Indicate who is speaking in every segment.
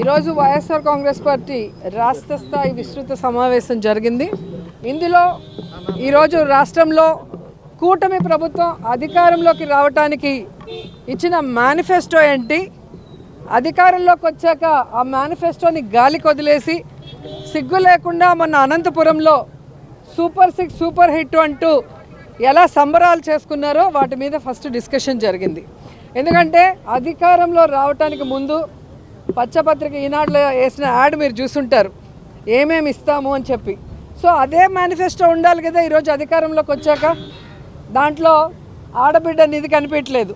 Speaker 1: ఈరోజు వైఎస్ఆర్ కాంగ్రెస్ పార్టీ రాష్ట్ర స్థాయి విస్తృత సమావేశం జరిగింది. ఇందులో ఈరోజు రాష్ట్రంలో కూటమి ప్రభుత్వం అధికారంలోకి రావటానికి ఇచ్చిన మేనిఫెస్టో ఏంటి? అధికారంలోకి వచ్చాక ఆ మేనిఫెస్టోని గాలికి వదిలేసి సిగ్గు లేకుండా మొన్న అనంతపురంలో సూపర్ సిక్స్ సూపర్ హిట్ అంటూ ఎలా సంబరాలు చేసుకున్నారో వాటి మీద ఫస్ట్ డిస్కషన్ జరిగింది. ఎందుకంటే అధికారంలో రావటానికి ముందు పచ్చపత్రిక ఈనాడులో వేసిన యాడ్ మీరు చూసుంటారు. ఏమేమి ఇస్తాము అని చెప్పి. సో అదే మేనిఫెస్టో ఉండాలి కదా ఈరోజు అధికారంలోకి వచ్చాక. దాంట్లో ఆడబిడ్డ నిధి కనిపించలేదు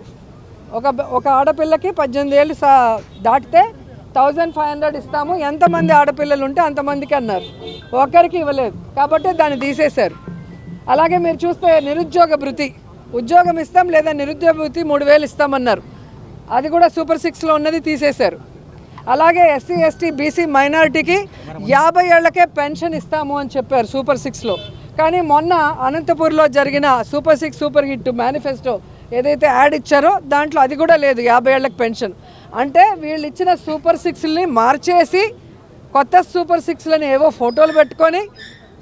Speaker 1: ఒక ఒక ఆడపిల్లకి పద్దెనిమిది ఏళ్ళు సా దాటితే థౌజండ్ ఫైవ్ హండ్రెడ్ ఇస్తాము. ఎంతమంది ఆడపిల్లలు ఉంటే అంతమందికి అన్నారు. ఒక్కరికి ఇవ్వలేదు. కాబట్టి దాన్ని తీసేశారు. అలాగే మీరు చూస్తే నిరుద్యోగ భృతి. ఉద్యోగం ఇస్తాం లేదా నిరుద్యోగ భృతి మూడు వేలు ఇస్తామన్నారు. అది కూడా సూపర్ సిక్స్లో ఉన్నది తీసేశారు. అలాగే ఎస్సీ ఎస్టీ బీసీ మైనారిటీకి యాభై ఏళ్ళకే పెన్షన్ ఇస్తాము అని చెప్పారు సూపర్ సిక్స్లో. కానీ మొన్న అనంతపూర్లో జరిగిన super six super hit manifesto ఏదైతే యాడ్ ఇచ్చారో దాంట్లో అది కూడా లేదు యాభై ఏళ్ళకి పెన్షన్. అంటే వీళ్ళు ఇచ్చిన సూపర్ సిక్స్ని మార్చేసి కొత్త సూపర్ సిక్స్లని ఏవో ఫోటోలు పెట్టుకొని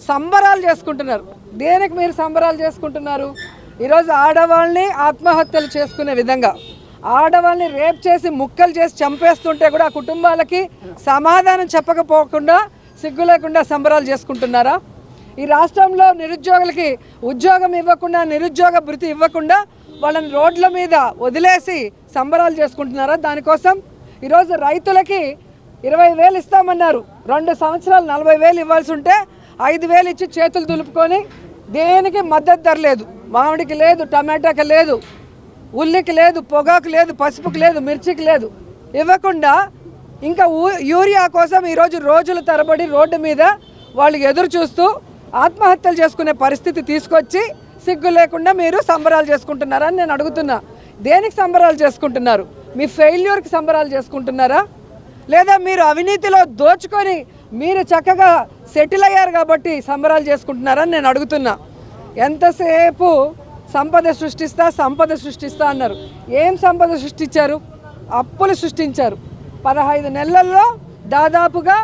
Speaker 1: సంబరాలు చేసుకుంటున్నారు. దేనికి మీరు సంబరాలు చేసుకుంటున్నారు? ఈరోజు ఆడవాళ్ళని ఆత్మహత్యలు చేసుకునే విధంగా. ఆడవాళ్ళని రేప్ చేసి ముక్కలు చేసి చంపేస్తుంటే కూడా ఆ కుటుంబాలకి సమాధానం చెప్పకపోకుండా సిగ్గు లేకుండా సంబరాలు చేసుకుంటున్నారా? ఈ రాష్ట్రంలో నిరుద్యోగులకి ఉద్యోగం ఇవ్వకుండా నిరుద్యోగ భృతి ఇవ్వకుండా వాళ్ళని రోడ్ల మీద వదిలేసి సంబరాలు చేసుకుంటున్నారా? దానికోసం ఈరోజు రైతులకి ఇరవై వేలు ఇస్తామన్నారు. రెండు సంవత్సరాలు నలభై వేలు ఇవ్వాల్సి ఉంటే ఐదు వేలు ఇచ్చి చేతులు దులుపుకొని దేనికి మద్దతు ధర లేదు. మామిడికి లేదు టమాటాకి లేదు ఉల్లికి లేదు పొగాకు లేదు పసుపుకి లేదు మిర్చికి లేదు. ఇవ్వకుండా ఇంకా యూరియా కోసం ఈరోజు రోజుల తరబడి రోడ్డు మీద వాళ్ళు ఎదురు చూస్తూ ఆత్మహత్యలు చేసుకునే పరిస్థితి తీసుకొచ్చి సిగ్గు లేకుండా మీరు సంబరాలు చేసుకుంటున్నారని నేను అడుగుతున్నా. దేనికి సంబరాలు చేసుకుంటున్నారు? మీ ఫెయిల్యూర్కి సంబరాలు చేసుకుంటున్నారా? లేదా మీరు అవినీతిలో దోచుకొని మీరు చక్కగా సెటిల్ అయ్యారు కాబట్టి సంబరాలు చేసుకుంటున్నారని నేను అడుగుతున్నా. ఎంతసేపు సంపద సృష్టిస్తా సంపద సృష్టిస్తా అన్నారు. ఏం సంపద సృష్టించారు? అప్పులు సృష్టించారు. పదహైదు నెలల్లో దాదాపుగా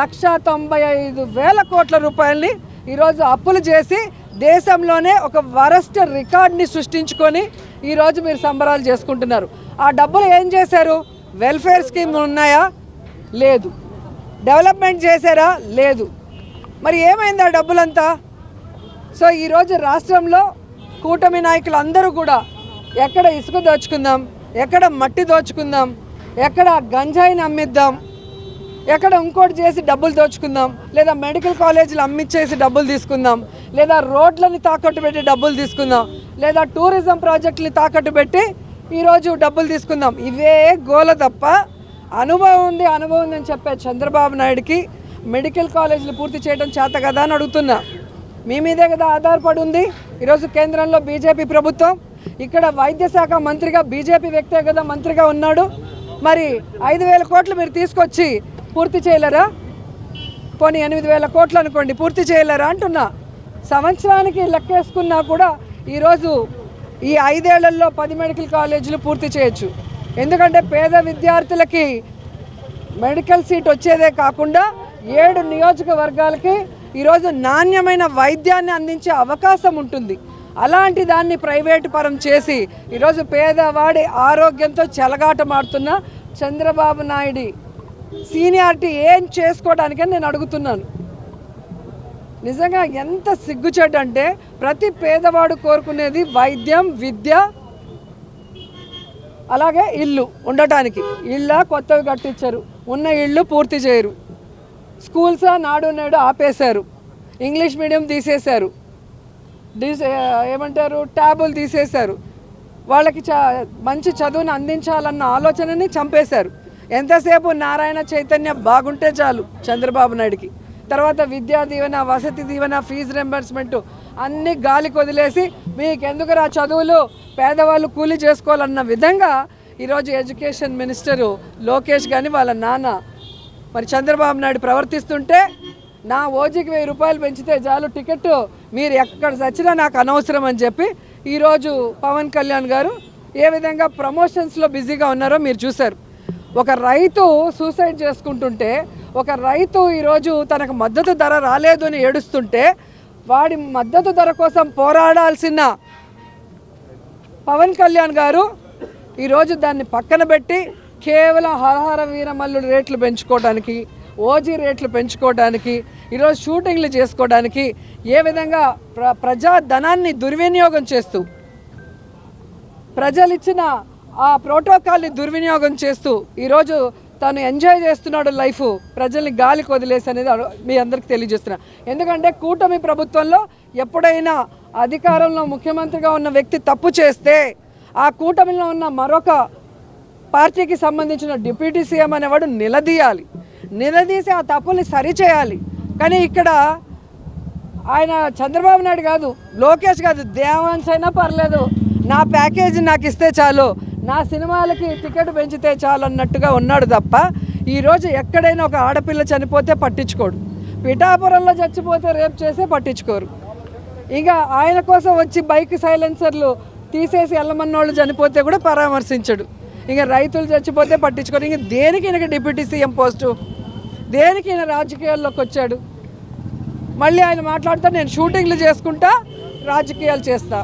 Speaker 1: లక్ష తొంభై ఐదు వేల కోట్ల రూపాయల్ని ఈరోజు అప్పులు చేసి దేశంలోనే ఒక వరస్ట్ రికార్డ్ని సృష్టించుకొని ఈరోజు మీరు సంబరాలు చేసుకుంటున్నారు. ఆ డబ్బులు ఏం చేశారు? వెల్ఫేర్ స్కీమ్ ఉన్నాయా? లేదు. డెవలప్మెంట్ చేశారా? లేదు. మరి ఏమైంది ఆ డబ్బులంతా? సో ఈరోజు రాష్ట్రంలో కూటమి నాయకులు అందరూ కూడా ఎక్కడ ఇసుక దోచుకుందాం ఎక్కడ మట్టి దోచుకుందాం ఎక్కడ గంజాయిని అమ్మిద్దాం ఎక్కడ ఇంకోటి చేసి డబ్బులు దోచుకుందాం లేదా మెడికల్ కాలేజీలు అమ్మిచ్చేసి డబ్బులు తీసుకుందాం లేదా రోడ్లని తాకట్టు పెట్టి డబ్బులు తీసుకుందాం లేదా టూరిజం ప్రాజెక్టులు తాకట్టు పెట్టి ఈరోజు డబ్బులు తీసుకుందాం. ఇవే గోల తప్ప అనుభవం ఉంది అనుభవం ఉంది అని చెప్పే చంద్రబాబు నాయుడుకి మెడికల్ కాలేజీలు పూర్తి చేయడం చేత కదా అని అడుగుతున్నా. మీ మీదే కదా ఆధారపడి ఉంది. ఈరోజు కేంద్రంలో బీజేపీ ప్రభుత్వం ఇక్కడ వైద్య శాఖ మంత్రిగా బీజేపీ వ్యక్తే కదా మంత్రిగా ఉన్నాడు. మరి ఐదు వేల కోట్లు మీరు తీసుకొచ్చి పూర్తి చేయలేరా? పోనీ ఎనిమిది వేల కోట్లు అనుకోండి పూర్తి చేయలేరా అంటున్నా. సంవత్సరానికి లెక్కేసుకున్నా కూడా ఈరోజు ఈ ఐదేళ్ళలో పది మెడికల్ కాలేజీలు పూర్తి చేయొచ్చు. ఎందుకంటే పేద విద్యార్థులకి మెడికల్ సీట్ వచ్చేదే కాకుండా ఏడు నియోజకవర్గాలకి ఈరోజు నాణ్యమైన వైద్యాన్ని అందించే అవకాశం ఉంటుంది. అలాంటి దాన్ని ప్రైవేటు పరం చేసి ఈరోజు పేదవాడి ఆరోగ్యంతో చెలగాటమాడుతున్న చంద్రబాబు నాయుడు సీనియారిటీ ఏం చేసుకోవడానికని నేను అడుగుతున్నాను. నిజంగా ఎంత సిగ్గుచేటంటే ప్రతి పేదవాడు కోరుకునేది వైద్యం విద్య అలాగే ఇల్లు ఉండటానికి. ఇళ్ళ కొత్తవి కట్టించారు. ఉన్న ఇళ్ళు పూర్తి చేయరు. స్కూల్స్ నాడు నేడు ఆపేశారు. ఇంగ్లీష్ మీడియం తీసేశారు. డిస్ ఏమంటారు? ట్యాబులు తీసేశారు. వాళ్ళకి చ మంచి చదువును అందించాలన్న ఆలోచనని చంపేశారు. ఎంతసేపు నారాయణ చైతన్య బాగుంటే చాలు చంద్రబాబు నాయుడికి. తర్వాత విద్యా దీవెన వసతి దీవెన ఫీజు రెంబర్స్మెంట్ అన్ని గాలికి వదిలేసి మీకు ఎందుకురా చదువులు? పేదవాళ్ళు కూలీ చేసుకోవాలన్న విధంగా ఈరోజు ఎడ్యుకేషన్ మినిస్టరు లోకేష్ కానీ వాళ్ళ నాన్న మరి చంద్రబాబు నాయుడు ప్రవర్తిస్తుంటే నా ఓజీకి వెయ్యి రూపాయలు పెంచితే చాలు టికెట్. మీరు ఎక్కడ చచ్చినా నాకు అనవసరం అని చెప్పి ఈరోజు పవన్ కళ్యాణ్ గారు ఏ విధంగా ప్రమోషన్స్లో బిజీగా ఉన్నారో మీరు చూశారు. ఒక రైతు సూసైడ్ చేసుకుంటుంటే ఒక రైతు ఈరోజు తనకు మద్దతు ధర రాలేదు అని ఏడుస్తుంటే వాడి మద్దతు ధర కోసం పోరాడాల్సిన పవన్ కళ్యాణ్ గారు ఈరోజు దాన్ని పక్కన పెట్టి కేవలం హరహర వీరమల్లుడు రేట్లు పెంచుకోవడానికి ఓజీ రేట్లు పెంచుకోవడానికి ఈరోజు షూటింగ్లు చేసుకోవడానికి ఏ విధంగా ప్ర ప్రజా ధనాన్ని దుర్వినియోగం చేస్తూ ప్రజలు ఇచ్చిన ఆ ప్రోటోకాల్ని దుర్వినియోగం చేస్తూ ఈరోజు తను ఎంజాయ్ చేస్తున్నాడు లైఫ్ ప్రజల్ని గాలికి వదిలేసి అనేది మీ అందరికి తెలియజేస్తున్నా. ఎందుకంటే కూటమి ప్రభుత్వంలో ఎప్పుడైనా అధికారంలో ముఖ్యమంత్రిగా ఉన్న వ్యక్తి తప్పు చేస్తే ఆ కూటమిలో ఉన్న మరొక పార్టీకి సంబంధించిన డిప్యూటీ సీఎం అనేవాడు నిలదీయాలి. నిలదీసి ఆ తప్పుల్ని సరిచేయాలి. కానీ ఇక్కడ ఆయన చంద్రబాబు నాయుడు కాదు లోకేష్ కాదు దేవాన్స్ అయినా పర్లేదు. నా ప్యాకేజీ నాకు ఇస్తే చాలు. నా సినిమాలకి టికెట్ పెంచితే చాలు అన్నట్టుగా ఉన్నాడు తప్ప ఈరోజు ఎక్కడైనా ఒక ఆడపిల్ల చనిపోతే పట్టించుకోడు. పిఠాపురంలో చచ్చిపోతే రేపు చేసే పట్టించుకోరు. ఇంకా ఆయన కోసం వచ్చి బైక్ సైలెన్సర్లు తీసేసి వెళ్ళమన్నోళ్ళు చనిపోతే కూడా పరామర్శించడు. ఇంకా రైతులు చచ్చిపోతే పట్టించుకోరు. ఇంకా దేనికి ఈయనకి డిప్యూటీ సీఎం పోస్టు? దేనికి ఈయన రాజకీయాల్లోకి వచ్చాడు? మళ్ళీ ఆయన మాట్లాడుతూ నేను షూటింగ్లు చేసుకుంటా రాజకీయాలు చేస్తా.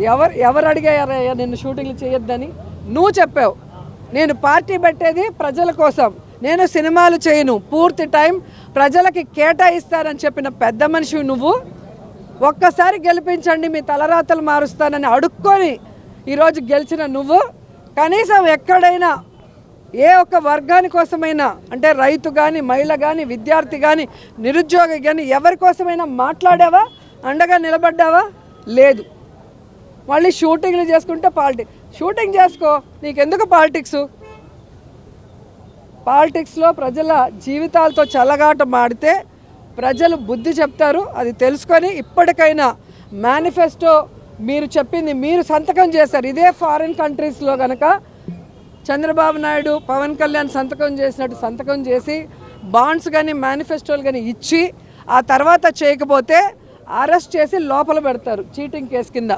Speaker 1: ఎవరు ఎవరు అడిగారయ్యా నిన్ను షూటింగ్లు చేయొద్దని? నువ్వు చెప్పావు. నేను పార్టీ పెట్టేది ప్రజల కోసం. నేను సినిమాలు చేయను. పూర్తి టైం ప్రజలకి కేటాయిస్తానని చెప్పిన పెద్ద మనిషి నువ్వు. ఒక్కసారి గెలిపించండి మీ తలరాతలు మారుస్తానని అడుక్కొని ఈరోజు గెలిచిన నువ్వు. కనీసం ఎక్కడైనా ఏ ఒక్క వర్గాని కోసమైనా అంటే రైతు కానీ మహిళ కానీ విద్యార్థి కానీ నిరుద్యోగి కానీ ఎవరి కోసమైనా మాట్లాడావా? అండగా నిలబడ్డావా? లేదు. మళ్ళీ షూటింగ్లు చేసుకుంటే పాలిటిక్స్ షూటింగ్ చేసుకో నీకెందుకు పాలిటిక్స్? పాలిటిక్స్లో ప్రజల జీవితాలతో చల్లగాట మాడితే ప్రజలు బుద్ధి చెప్తారు అది తెలుసుకొని ఇప్పటికైనా మేనిఫెస్టో మీరు చెప్పింది మీరు సంతకం చేశారు. ఇదే ఫారిన్ కంట్రీస్లో కనుక చంద్రబాబు నాయుడు పవన్ కళ్యాణ్ సంతకం చేసినట్టు సంతకం చేసి బాండ్స్ కానీ మేనిఫెస్టోలు కానీ ఇచ్చి ఆ తర్వాత చేయకపోతే అరెస్ట్ చేసి లోపల పెడతారు చీటింగ్ కేసు కింద.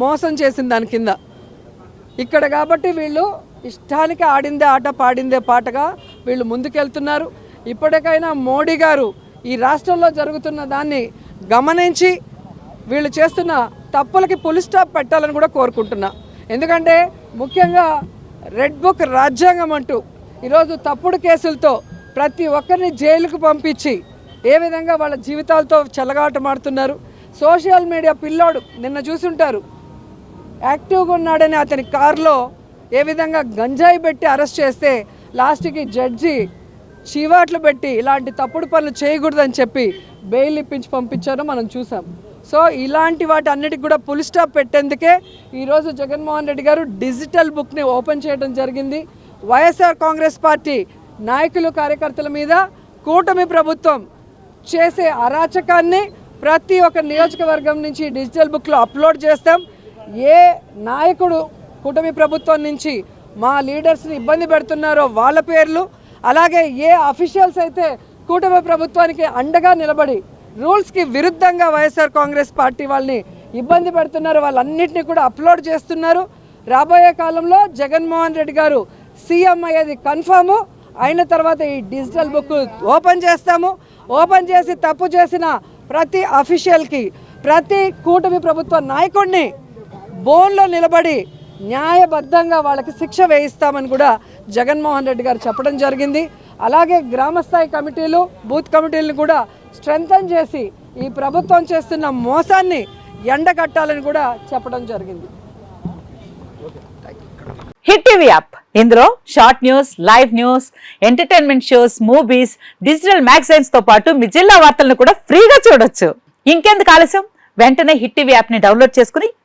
Speaker 1: మోసం చేసింది దాని కింద. ఇక్కడ కాబట్టి వీళ్ళు ఇష్టానికి ఆడిందే ఆట పాడిందే పాటగా వీళ్ళు ముందుకెళ్తున్నారు. ఇప్పటికైనా మోడీ గారు ఈ రాష్ట్రంలో జరుగుతున్న దాన్ని గమనించి వీళ్ళు చేస్తున్న తప్పులకి పులి స్టాప్ పెట్టాలని కూడా కోరుకుంటున్నా. ఎందుకంటే ముఖ్యంగా రెడ్ బుక్ రాజ్యాంగం అంటూ ఈరోజు తప్పుడు కేసులతో ప్రతి ఒక్కరిని జైలుకు పంపించి ఏ విధంగా వాళ్ళ జీవితాలతో చెలగాటమాడుతున్నారు సోషల్ మీడియా పిల్లోడు నిన్న చూసుంటారు. యాక్టివ్గా ఉన్నాడని అతని కారులో ఏ విధంగా గంజాయి పెట్టి అరెస్ట్ చేస్తే లాస్ట్కి జడ్జి చీవాట్లు పెట్టి ఇలాంటి తప్పుడు పనులు చేయకూడదని చెప్పి బెయిల్ ఇప్పించి పంపించారో మనం చూసాం. సో ఇలాంటి వాటి అన్నిటికి కూడా పులి స్టాప్ పెట్టేందుకే ఈరోజు జగన్మోహన్ రెడ్డి గారు డిజిటల్ బుక్ని ఓపెన్ చేయడం జరిగింది. వైఎస్ఆర్ కాంగ్రెస్ పార్టీ నాయకులు కార్యకర్తల మీద కూటమి ప్రభుత్వం చేసే అరాచకాన్ని ప్రతి ఒక్క నియోజకవర్గం నుంచి డిజిటల్ బుక్లో అప్లోడ్ చేస్తాం. ఏ నాయకుడు కూటమి ప్రభుత్వం నుంచి మా లీడర్స్ని ఇబ్బంది పెడుతున్నారో వాళ్ళ పేర్లు అలాగే ఏ అఫీషియల్స్ అయితే కూటమి ప్రభుత్వానికి అండగా నిలబడి రూల్స్కి విరుద్ధంగా వైఎస్ఆర్ కాంగ్రెస్ పార్టీ వాళ్ళని ఇబ్బంది పెడుతున్నారు వాళ్ళన్నింటినీ కూడా అప్లోడ్ చేస్తున్నారు. రాబోయే కాలంలో జగన్మోహన్ రెడ్డి గారు సీఎం అయ్యేది కన్ఫాము. అయిన తర్వాత ఈ డిజిటల్ బుక్ ఓపెన్ చేస్తాము. ఓపెన్ చేసి తప్పు చేసిన ప్రతి అఫీషియల్కి ప్రతి కూటమి ప్రభుత్వ నాయకుడిని బోన్లో నిలబడి న్యాయబద్ధంగా వాళ్ళకి శిక్ష వేయిస్తామని కూడా జగన్మోహన్ రెడ్డి గారు చెప్పడం జరిగింది. అలాగే గ్రామస్థాయి కమిటీలు బూత్ కమిటీలను కూడా స్ట్రెంగ్తన్ చేసి ఈ ప్రభుత్వం చేస్తున్న మోసాన్ని ఎండగట్టాలని కూడా చెప్పడం జరిగింది.
Speaker 2: Hit TV app. ఇందులో short news live news entertainment shows movies digital మ్యాగజైన్స్తో పాటు మీ జిల్లా వార్తలను కూడా ఫ్రీగా చూడొచ్చు. ఇంకెందుకు ఆలస్యం? వెంటనే హిట్ టీవీ యాప్ని డౌన్లోడ్ చేసుకుని